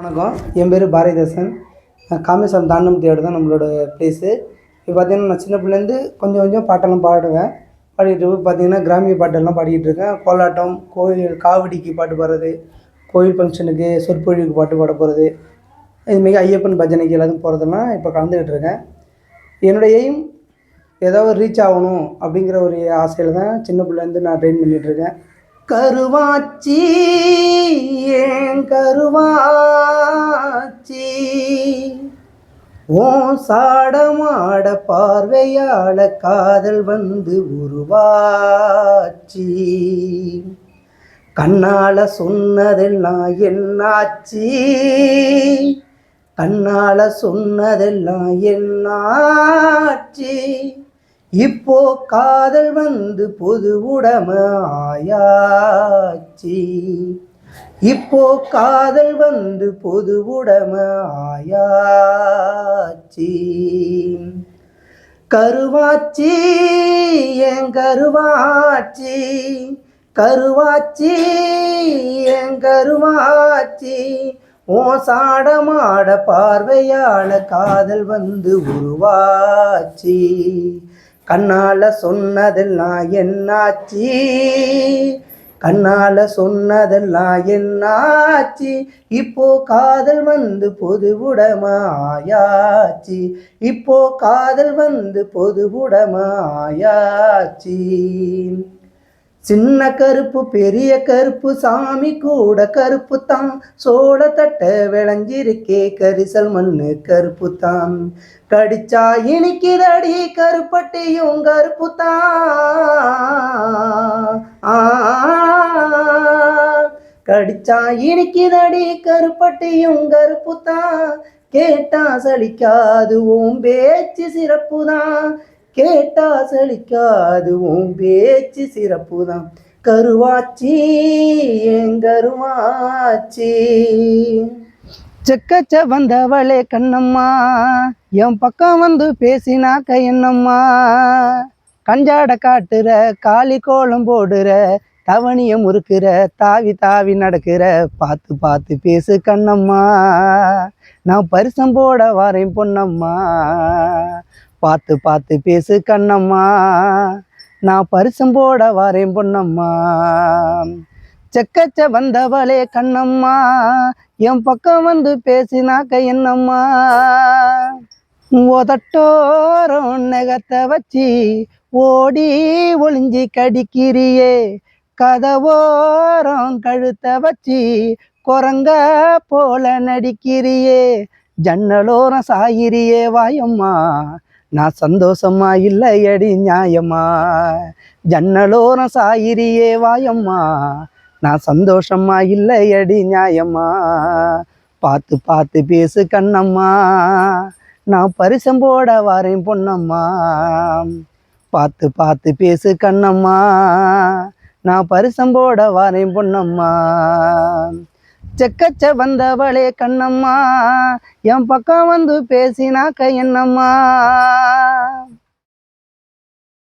வணக்கம். என் பேர் பாரதிதாசன். காமேஸ்வரம் தாண்டம் தேடு தான் நம்மளோட ப்ளேஸு இப்போ பார்த்தீங்கன்னா நான் சின்ன பிள்ளைலேருந்து கொஞ்சம் கொஞ்சம் பாட்டெல்லாம் பாடுவேன். பாடிட்டு இருப்ப பார்த்தீங்கன்னா கிராமிய பாட்டெல்லாம் பாடிக்கிட்டு இருக்கேன். கோலாட்டம் கோயில் காவடிக்கு பாட்டு பாடுறது கோயில் ஃபங்க்ஷனுக்கு சொற்பொழிவுக்கு பாட்டு பாட போகிறது இதுமாரி ஐயப்பன் பஜனைக்கு எல்லாத்தையும் போகிறதெல்லாம் இப்போ கலந்துக்கிட்டு இருக்கேன். என்னோடய எய்ம் ஏதாவது ரீச் ஆகணும் அப்படிங்கிற ஒரு ஆசையில் தான் சின்ன பிள்ளைலேருந்து நான் ட்ரெயின் பண்ணிகிட்ருக்கேன் கருவாச்சி ஏன் கருவாச்சி? ஓ சாடமாட பார்வையாள காதல் வந்து உருவாச்சி. கண்ணால சொன்னதெல்லாம் என்னாச்சி? கண்ணால சொன்னதெல்லாம் என்னாச்சி? இப்போ காதல் வந்து பொது உடம ஆயாச்சி. இப்போ காதல் வந்து பொது உடம ஆயாச்சி. கருவாச்சி என் கருவாச்சி. கருவாச்சி என் கருவாச்சி. ஓ சாடமாட பார்வையான காதல் வந்து உருவாச்சி. கண்ணால சொன்னதெல்லாம் என்னாச்சி? கண்ணால சொன்னதெல்லாம் என்னாச்சு? இப்போ காதல் வந்து பொது உடமாயாச்சு. இப்போ காதல் வந்து பொது சின்ன கருப்பு பெரிய கருப்பு சாமி கூட கருப்பு தான் சோள தட்ட விளைஞ்சிருக்கே கரிசல் மண்ணு கருப்பு தான் கடிச்சா இனிக்குதடி கருப்பட்டியும் கருப்பு தான் ஆ, கடிச்சா இனிக்குதடி கருப்பட்டியும் கருப்பு தான் கேட்டா சலிக்காது உன் பேச்சு சிறப்பு தான் கேட்டா செழிக்காது உன் பேச்சு சிறப்பு தான் கருவாச்சி என் கருவாச்சி செக்கச்ச வந்தவளே கண்ணம்மா என் பக்கம் வந்து பேசினாக்க என்னம்மா? கஞ்சாட காட்டுற காளி கோலம் போடுற தவணிய முறுக்கிற தாவி தாவி நடக்கிற பார்த்து பார்த்து பேசு கண்ணம்மா. நான் பரிசம் போட வரேன் பொன்னம்மா. பார்த்து பார்த்து பேசு கண்ணம்மா. நான் பரிசம் போட வரேன் பொண்ணம்மா செக்கச்ச வந்தவளே கண்ணம்மா. என் பக்கம் வந்து பேசினாக்க என்னம்மா? உதட்டோரம் நெகத்தை வச்சு ஓடி ஒளிஞ்சி கடிக்கிறியே. கதவோரம் கழுத்தை வச்சு குரங்க போல நடிக்கிறியே. ஜன்னலோரம் சாயிரியே வாயம்மா. நான் சந்தோஷமா இல்லையடி நியாயமா? ஜன்னலோரம் சாயிரியே வாயம்மா. நான் சந்தோஷமா இல்லையடி நியாயமா? பார்த்து பார்த்து பேசு கண்ணம்மா. நான் பரிசம் போட வரேன் பொன்னம்மா. பார்த்து பார்த்து பேசு கண்ணம்மா. நான் பரிசம் போட வரேன் பொன்னம்மா. செக்கச்ச வந்தவளே கண்ணம்மா என் பக்கம் வந்து பேசினாக்க என்னம்மா?